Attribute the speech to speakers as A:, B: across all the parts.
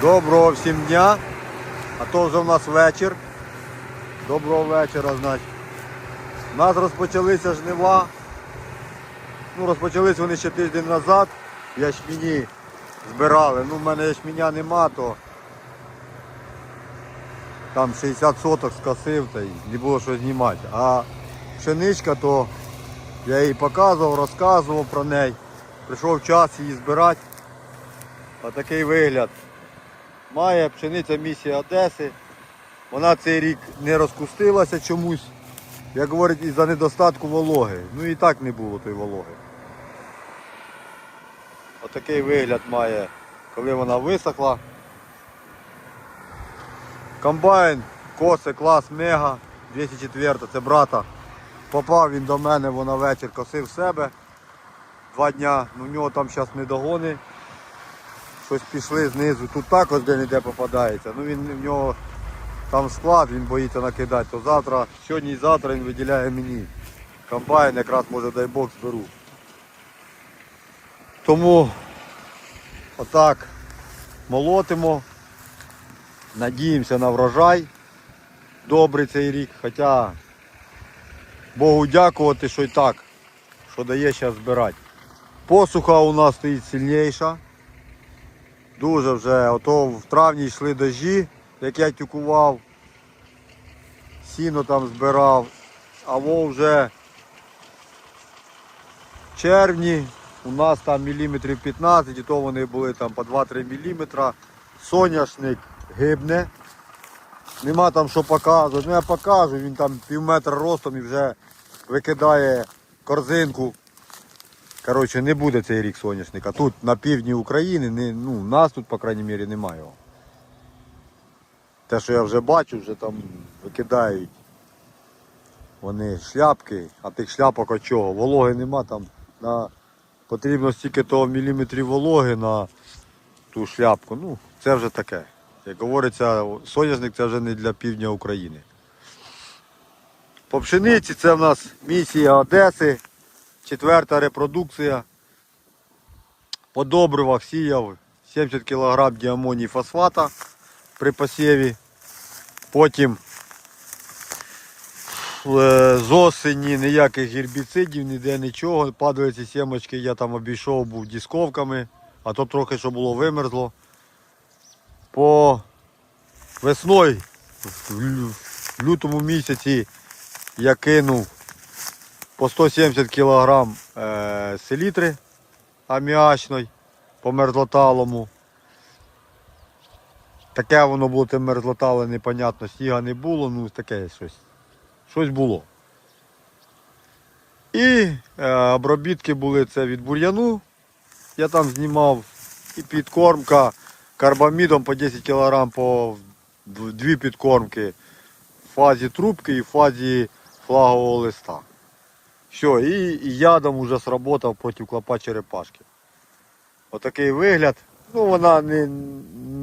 A: Доброго всім дня. А то вже в нас вечір. Доброго вечора, значить. У нас розпочалися жнива. Ну, розпочались вони ще тиждень назад. Ячміні збирали. Ну, в мене ячменя нема, то там 60 соток скосив та й не було що знімати. А пшеничка, то я їй показував, розказував про неї. Прийшов час її збирати. Отакий вигляд. Має пшениця місія Одеси. Вона цей рік не розкустилася чомусь, як говорять, із-за недостатку вологи. Ну і так не було тої вологи. Отакий вигляд має, коли вона висохла. Комбайн, коси, клас мега, 204, це брата. Попав він до мене, вона вечір косив себе. Два дня, ну в нього там зараз недогони щось пішли знизу. Тут також де не попадається. Ну він в нього там склад, він боїться накидати. То завтра, сьогодні і завтра він виділяє мені. Комбайн якраз може дай Бог зберу. Тому отак молотимо. Надіємося на врожай. Добрий цей рік. Хоча Богу дякувати, що й так, що дає зараз збирати. Посуха у нас стоїть сильніша. Дуже вже, ото в травні йшли дожі, як я тюкував, сіно там збирав, а во вже в червні у нас там міліметрів 15, і то вони були там по 2-3 міліметра. Соняшник гибне. Нема там що показувати. Ну я покажу, він там пів метра ростом і вже викидає корзинку. Коротше, не буде цей рік соняшника. Тут на півдні України, не, ну, нас тут, по крайній мірі, немає. Те, що я вже бачу, вже там викидають вони шляпки, а тих шляпок от чого? Вологи нема там. На... Потрібно стільки того міліметрів вологи на ту шляпку. Ну, це вже таке. Як говориться, соняшник це вже не для півдня України. По пшениці це в нас місія Одеси. Четверта репродукція. По добривах сіяв 70 кг діамонії фосфата при посіві. Потім е, з осені ніяких гербіцидів, ніде нічого. Ці сімочки, я там обійшов був дісковками, а то трохи що було вимерзло. По весною в лютому місяці я кинув по 170 кг е, селітри аміачної по мерзлоталому. Таке воно було те мерзлотале, непонятно, сніга не було, ну таке щось. Щось було. І е, обробітки були це від бур'яну. Я там знімав і підкормка карбамідом по 10 кг по дв- дві підкормки в фазі трубки і в фазі флагового листа. Все, і, ядом уже сработав проти клопа черепашки. Отакий вигляд. Ну вона не,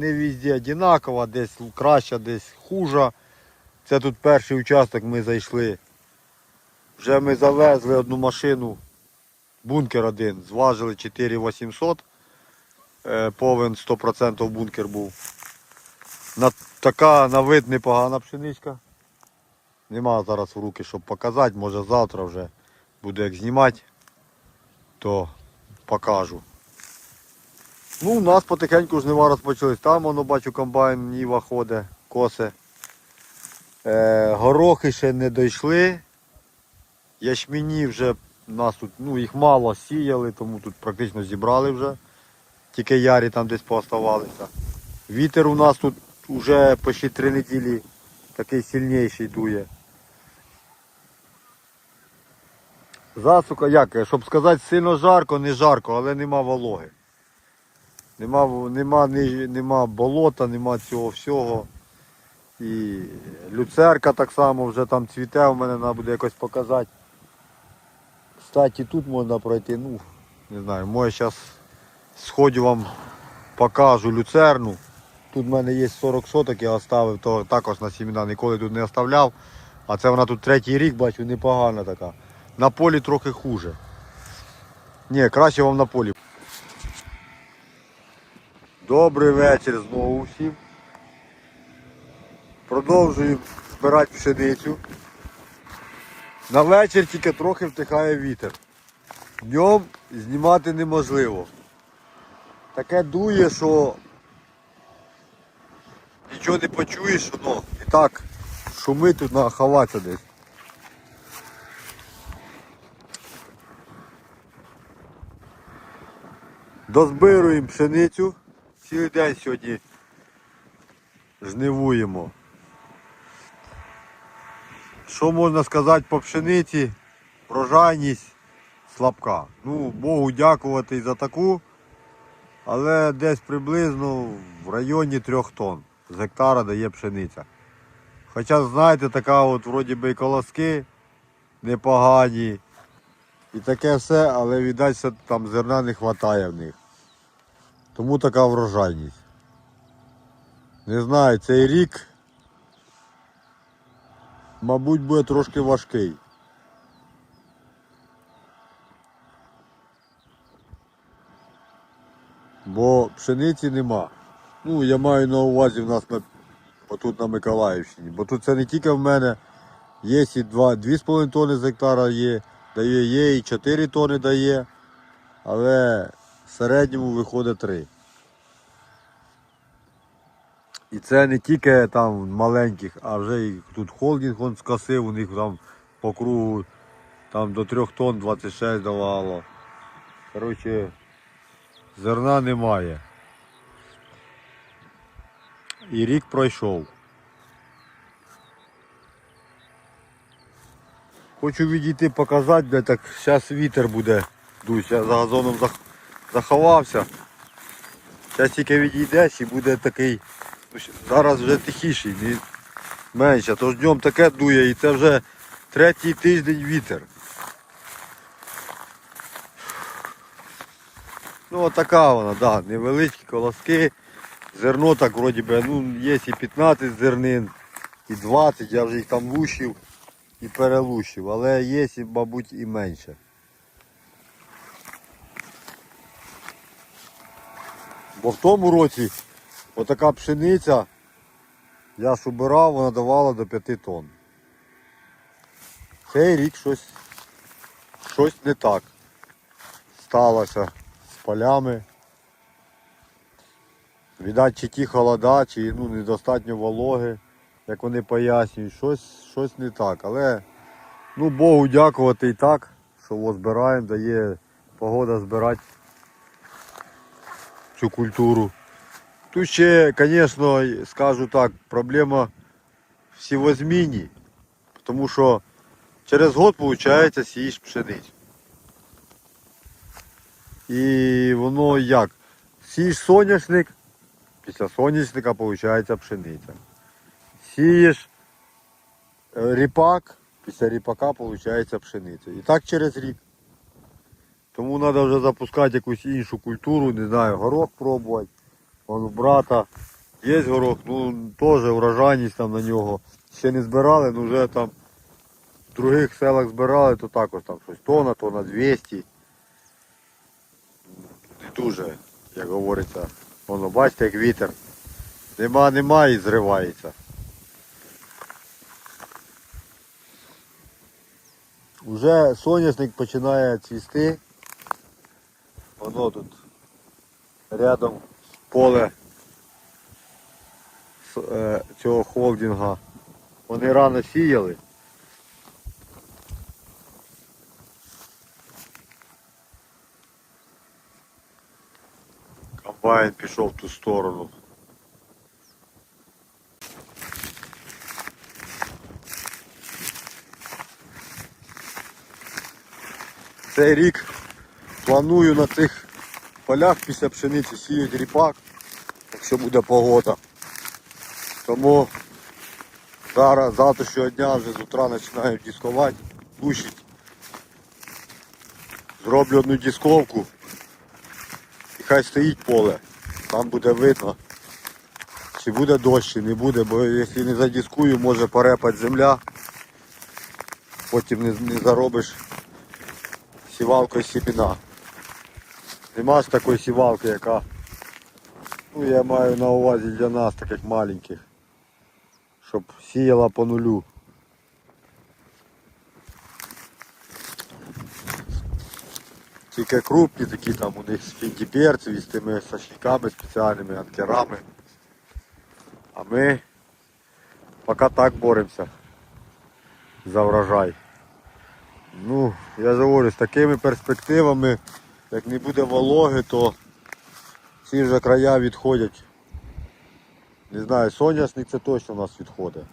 A: не везде одинакова, десь краща, десь хужа. Це тут перший участок ми зайшли. Вже ми завезли одну машину, бункер один, зважили 4800. Е, Повен 100% бункер був. На, така на вид непогана пшеничка. Нема зараз в руки, щоб показати, може завтра вже буду як знімати, то покажу. Ну, у нас потихеньку жнива розпочались. Там воно бачу комбайн Ніва ходить, косе. Е, горохи ще не дійшли. Ячміні вже нас тут, ну їх мало сіяли, тому тут практично зібрали вже. Тільки ярі там десь пооставалися. Вітер у нас тут вже почти три неділі такий сильніший дує. Засука як, щоб сказати, сильно жарко, не жарко, але нема вологи. Нема, нема, нема болота, нема цього всього. І люцерка так само вже там цвіте, у мене треба буде якось показати. Кстати, тут можна пройти, ну, не знаю, може зараз сходю вам покажу люцерну. Тут в мене є 40 соток, я оставив, то також на сімена ніколи тут не оставляв. А це вона тут третій рік, бачу, непогана така. На полі трохи хуже. Ні, краще вам на полі. Добрий вечір знову всім. Продовжуємо збирати пшеницю. На вечір тільки трохи втихає вітер. Днем знімати неможливо. Таке дує, що нічого не почуєш, воно і так шумить тут на ховатися десь. Дозбируємо пшеницю. Цілий день сьогодні жнивуємо. Що можна сказати по пшениці? Врожайність слабка. Ну, Богу дякувати за таку, але десь приблизно в районі трьох тонн з гектара дає пшениця. Хоча, знаєте, така от вроді би і колоски непогані. І таке все, але віддать там зерна не вистачає в них. Тому така врожайність. Не знаю, цей рік, мабуть, буде трошки важкий. Бо пшениці нема. Ну, я маю на увазі в нас на, отут на Миколаївщині. Бо тут це не тільки в мене. Є і 2,5 тонни з гектара є, дає, є і 4 тонни дає, але в середньому виходить 3. І це не тільки там маленьких, а вже і тут холдинг он скосив, у них там по кругу там до 3 тонн 26 давало. Коротше, зерна немає. І рік пройшов. Хочу відійти показати, де так зараз вітер буде дуть. Я за газоном заховався. Зараз тільки відійдеш і буде такий. Зараз вже тихіший, менше. Тож днем таке дує і це вже третій тиждень вітер. Ну отака вона, да, невеличкі колоски. Зерно так вроді би, ну є і 15 зернин, і 20, я вже їх там лущив і перелущив, але є, мабуть, і менше. Бо в тому році отака пшениця, я ж убирав, вона давала до 5 тонн. Цей рік щось, щось не так сталося з полями. Віддать, чи ті холода, чи ну, недостатньо вологи, як вони пояснюють, щось, щось не так. Але ну, Богу дякувати і так, що збираємо, дає погода збирати цю культуру. Тут ще, звісно, скажу так, проблема в сівозміні, тому що через год, виходить, сієш пшеницю. І воно як? Сієш соняшник, після соняшника виходить пшениця. Сієш е, ріпак, після ріпака виходить пшениця. І так через рік. Тому треба вже запускати якусь іншу культуру, не знаю, горох пробувати. Вон у брата є горох, ну теж урожайність там на нього. Ще не збирали, ну вже там в других селах збирали, то також там щось тонна, тонна 200. Не дуже, як говориться. Воно, бачите, як вітер. Нема, нема і зривається. Уже соняшник починає цвісти. Воно тут рядом поле с- е, цього холдинга. Вони рано сіяли. Комбайн пішов в ту сторону. Цей рік планую на цих полях після пшениці сіяти ріпак, якщо буде погода. Тому зараз завтрашнього дня вже з утра починаю дискувати, лущить. Зроблю одну дисковку і хай стоїть поле. Там буде видно, чи буде дощ, чи не буде, бо якщо не задискую, може порепати земля. Потім не, не заробиш сівалкою сіміна. Нема ж такої сівалки, яка Ну, я маю на увазі для нас таких маленьких. Щоб сіяла по нулю. Тільки крупні такі там у них з фіндіперців з тими сошниками спеціальними, анкерами. А ми поки так боремося за врожай. Ну, я говорю, з такими перспективами, як не буде вологи, то ці вже края відходять. Не знаю, соняшник це точно у нас відходить.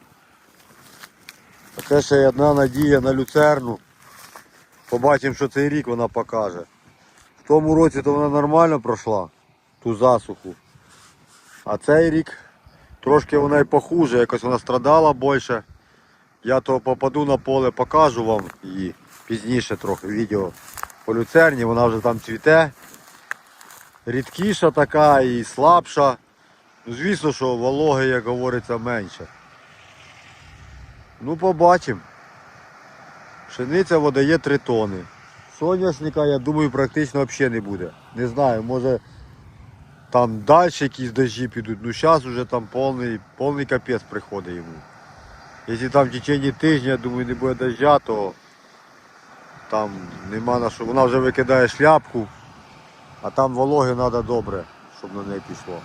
A: А це ще одна надія на люцерну. Побачимо, що цей рік вона покаже. В тому році то вона нормально пройшла, ту засуху. А цей рік трошки вона і похуже, якось вона страдала більше. Я то попаду на поле, покажу вам її пізніше трохи відео по люцерні, вона вже там цвіте. Рідкіша така і слабша. Ну, звісно, що вологи, як говориться, менше. Ну, побачимо. Пшениця видає 3 тони. Соняшника, я думаю, практично взагалі не буде. Не знаю, може там далі якісь дощі підуть. Ну зараз вже там повний, повний капець приходить йому. Якщо там в течение тижня, я думаю, не буде дождя, то там нема на що. Вона вже викидає шляпку, а там вологи треба добре, щоб на неї пішло.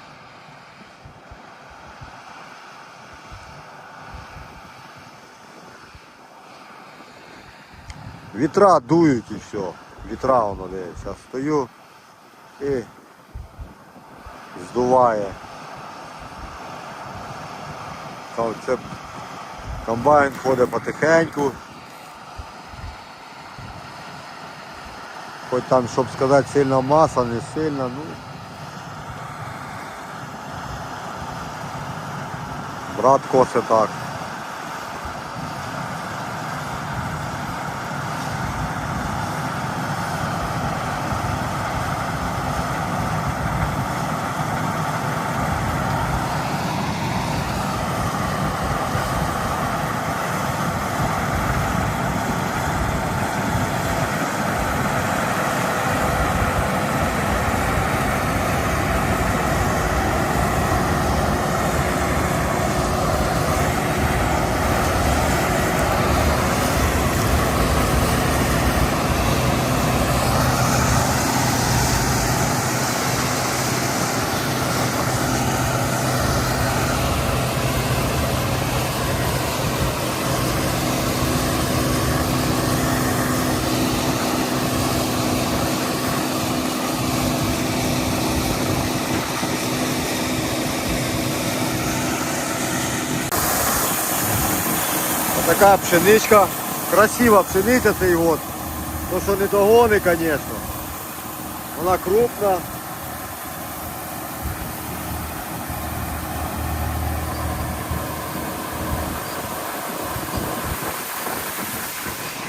A: Вітра дують і все. Вітра воно. Зараз стою і здуває. Там Це комбайн ходить потихеньку. Хоч там, щоб сказати, сильна маса, не сильно, ну. Брат косе так. Така пшеничка, красива пшениця цей год. То що не догони, звісно. Вона крупна.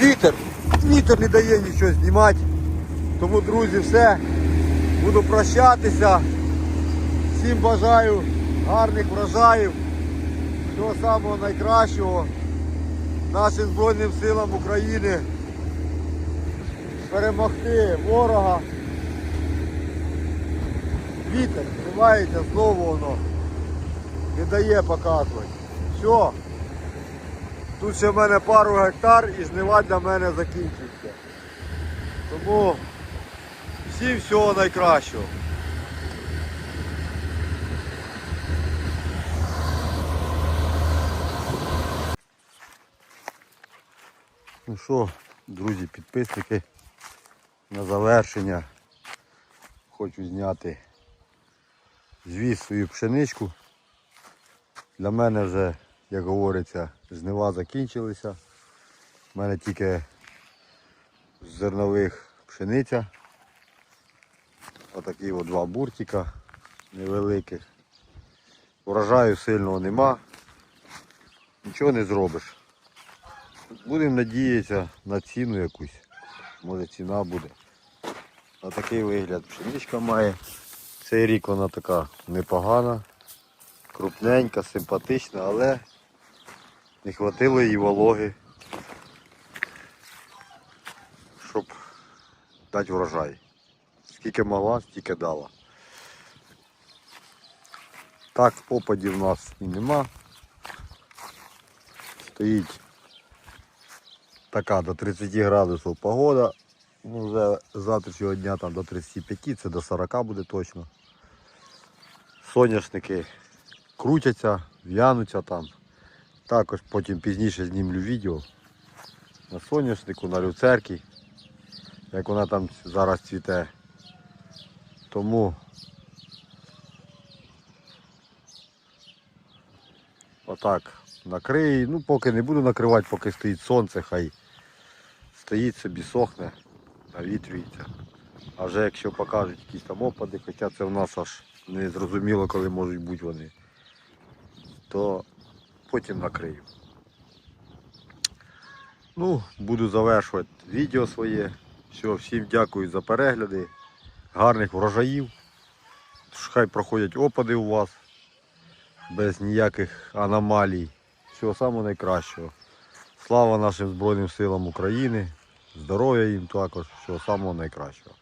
A: Вітер. Вітер не дає нічого знімати. Тому, друзі, все. Буду прощатися. Всім бажаю гарних врожаїв. Всього самого найкращого нашим Збройним силам України перемогти ворога. Вітер тримається, знову воно не дає показувати. Все. Тут ще в мене пару гектар і жнива для мене закінчиться. Тому всім всього найкращого. Ну що, друзі, підписники, на завершення хочу зняти звіз свою пшеничку. Для мене вже, як говориться, жнива закінчилися. У мене тільки з зернових пшениця. Отакі от два буртика невеликих. Урожаю сильного нема. Нічого не зробиш. Будемо надіятися на ціну якусь. Може ціна буде. А такий вигляд пшеничка має. Цей рік вона така непогана, крупненька, симпатична, але не хватило їй вологи, щоб дати врожай. Скільки могла, стільки дала. Так, опадів у нас і нема. Стоїть така до 30 градусів погода. Ну, вже завтрашнього дня там до 35, це до 40 буде точно. Соняшники крутяться, в'януться там. Також потім пізніше знімлю відео на соняшнику, на люцерці, як вона там зараз цвіте. Тому отак накрию. Ну поки не буду накривати, поки стоїть сонце, хай стоїть собі, сохне, навітрюється. А вже якщо покажуть якісь там опади, хоча це в нас аж не зрозуміло, коли можуть бути вони, то потім накрию. Ну, буду завершувати відео своє. Все, всім дякую за перегляди. Гарних врожаїв. Хай проходять опади у вас без ніяких аномалій. Всього самого найкращого. Слава нашим Збройним силам України. Здоров'я їм також. Всього самого найкращого.